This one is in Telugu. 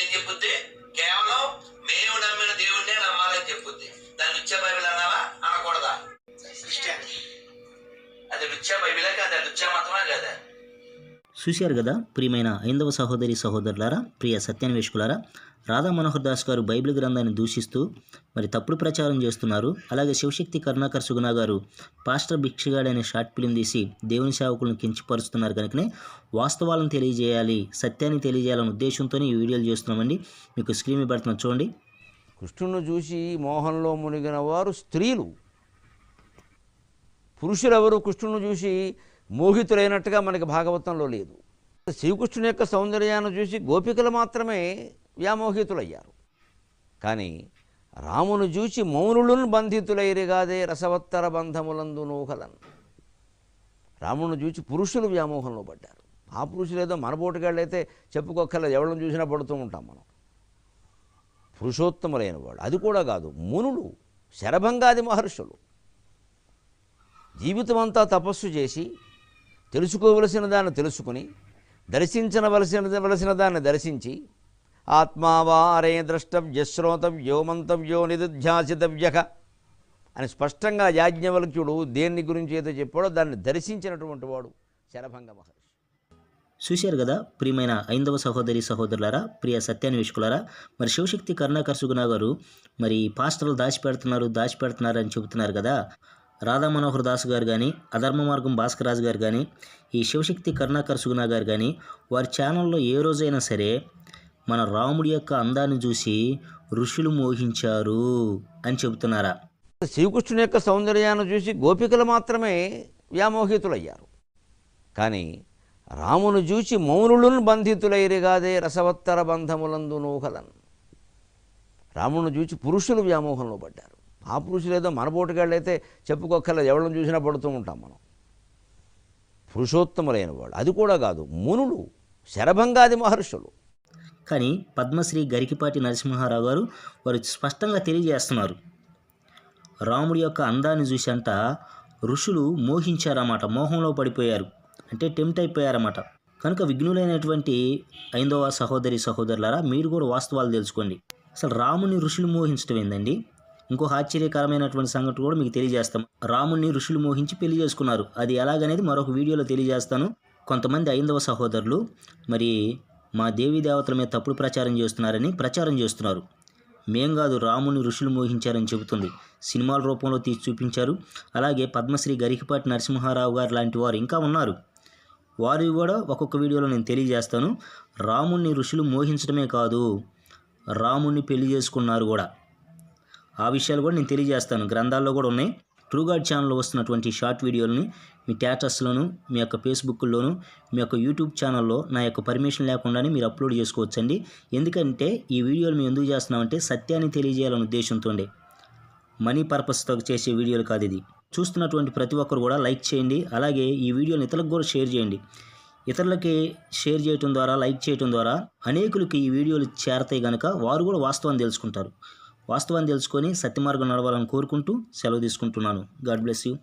ఏం చెప్పుద్ది? కేవలం మేము నమ్మిన దేవుడినే నమ్మాలని చెప్పుద్ది. దాన్ని లుచ్చ బైబిల్ అన్నావా? అనకూడదా? అది లుచ్చ బైబిలే కాదా? లుచ్చ మతమా కదా? చూశారు కదా ప్రియమైన ఐందవ సహోదరి సహోదరులారా ప్రియ సత్యాన్వేషకులారా రాధా మనోహర్ దాస్ గారు బైబిల్ గ్రంథాన్ని దూషిస్తూ మరి తప్పుడు ప్రచారం చేస్తున్నారు. అలాగే శివశక్తి కరుణాకర్ సుగుణ గారు పాస్టర్ భిక్షగాడ్ అనే షార్ట్ ఫిలిం తీసి దేవుని సేవకులను కించపరుస్తున్నారు కనుకనే వాస్తవాలను తెలియజేయాలి సత్యాన్ని తెలియజేయాలనే ఉద్దేశంతో ఈ వీడియోలు చేస్తున్నామండి. మీకు స్క్రీన్ మీద పెడుతున్నాం చూడండి. కృష్ణుని చూసి మోహంలో మునిగిన వారు స్త్రీలు. పురుషులెవరు కృష్ణుని చూసి మోహితులైనట్టుగా మనకి భాగవతంలో లేదు. శ్రీకృష్ణుని యొక్క సౌందర్యాన్ని చూసి గోపికలు మాత్రమే వ్యామోహితులయ్యారు. కానీ రామును చూసి మౌనులను బంధితులైరిగాదే రసవత్తర బంధములందు నూహలన్ రామును చూసి పురుషులు వ్యామోహంలో పడ్డారు. ఆ పురుషులు ఏదో మనబోటుగాళ్ళు అయితే చెప్పుకోక్కర్లేదు ఎవరిని చూసినా పడుతూ ఉంటాం మనం. పురుషోత్తములైన వాడు అది కూడా కాదు మునులు శరభంగాది మహర్షులు. జీవితం అంతా తపస్సు చేసి తెలుసుకోవలసిన దాన్ని తెలుసుకుని దర్శించవలసిన వలసిన దాన్ని దర్శించి ఆత్మావారే ద్రష్టవ్య శ్రోతవ్యో మంతవ్యో నిదుధ్యాసితవ్య అని స్పష్టంగా యాజ్ఞవల్క్యుడు దేన్ని గురించి ఏదో చెప్పాడో దాన్ని దర్శించినటువంటి వాడు శరభంగ మహర్షి. చూశారు కదా ప్రియమైన ఐందవ సహోదరి సహోదరులారా ప్రియ సత్యాన్వేషకులారా మరి శివశక్తి కరుణాకర్ సుగుణ గారు మరి పాస్టర్లు దాచిపెడుతున్నారు దాచిపెడుతున్నారు అని చెబుతున్నారు కదా రాధా మనోహర్ దాస్ గారు కానీ అధర్మ మార్గం భాస్కరాజు గారు కానీ ఈ శివశక్తి కరుణాకర్ సుగుణ గారు కానీ వారి ఛానల్లో ఏ రోజైనా సరే మన రాముడి యొక్క అందాన్ని చూసి ఋషులు మోహించారు అని చెబుతున్నారా. శ్రీకృష్ణుని యొక్క సౌందర్యాన్ని చూసి గోపికలు మాత్రమే వ్యామోహితులయ్యారు. కానీ రామును చూసి మౌనులను బంధితులైరిగాదే రసవత్తర బంధములందు నూహలన్ రామును చూసి పురుషులు వ్యామోహంలో పడ్డారు. ఆ పురుషులు ఏదో మనబోటుగాళ్ళు అయితే చెప్పుకోక్కర్లేదు ఎవరిని చూసినా పడుతూ ఉంటాం మనం. పురుషోత్తములైన వాడు అది కూడా కాదు మునులు శరభంగాది మహర్షులు. కానీ పద్మశ్రీ గరికిపాటి నరసింహారావు గారు వారు స్పష్టంగా తెలియజేస్తున్నారు. రాముడి యొక్క అందాన్ని చూసి అంట ఋషులు మోహించారన్నమాట మోహంలో పడిపోయారు. అంటే టెంప్ట్ అయిపోయారన్నమాట. కనుక విఘ్నులైనటువంటి ఐందవ సహోదరి సహోదరులారా మీరు కూడా వాస్తవాలు తెలుసుకోండి. అసలు రాముని ఋషులు మోహించడం ఏందండి? ఇంకొక ఆశ్చర్యకరమైనటువంటి సంగతి కూడా మీకు తెలియజేస్తాం. రాముణ్ణి ఋషులు మోహించి పెళ్ళి చేసుకున్నారు. అది ఎలాగనేది మరొక వీడియోలో తెలియజేస్తాను. కొంతమంది ఐందవ సహోదరులు మరి మా దేవీ దేవతల మీద తప్పుడు ప్రచారం చేస్తున్నారని ప్రచారం చేస్తున్నారు. మేం కాదు రాముని ఋషులు మోహించారని చెబుతుంది. సినిమాల రూపంలో తీసి చూపించారు. అలాగే పద్మశ్రీ గరికిపాటి నరసింహారావు గారు లాంటి వారు ఇంకా ఉన్నారు. వారు కూడా ఒక్కొక్క వీడియోలో నేను తెలియజేస్తాను. రాముణ్ణి ఋషులు మోహించడమే కాదు రాముణ్ణి పెళ్ళి చేసుకున్నారు కూడా. ఆ విషయాలు కూడా నేను తెలియజేస్తాను. గ్రంథాల్లో కూడా ఉన్నాయి. ట్రూగాడ్ ఛానల్లో వస్తున్నటువంటి షార్ట్ వీడియోలని మీ స్టేటస్లోను మీ యొక్క ఫేస్బుక్లోను మీ యొక్క యూట్యూబ్ ఛానల్లో నా యొక్క పర్మిషన్ లేకుండానే మీరు అప్లోడ్ చేసుకోవచ్చండి. ఎందుకంటే ఈ వీడియోలు మేము ఎందుకు చేస్తున్నామంటే సత్యాన్ని తెలియజేయాలనే ఉద్దేశంతో మనీ పర్పస్తో చేసే వీడియోలు కాదు ఇది. చూస్తున్నటువంటి ప్రతి ఒక్కరు కూడా లైక్ చేయండి. అలాగే ఈ వీడియోని ఇతరులకు కూడా షేర్ చేయండి. ఇతరులకి షేర్ చేయటం ద్వారా లైక్ చేయటం ద్వారా అనేకులకి ఈ వీడియోలు చేరతాయి కనుక వారు కూడా వాస్తవాన్ని తెలుసుకుంటారు. వాస్తవాన్ని తెలుసుకొని సత్యమార్గం నడవాలని కోరుకుంటూ సెలవు తీసుకుంటున్నాను. God bless you.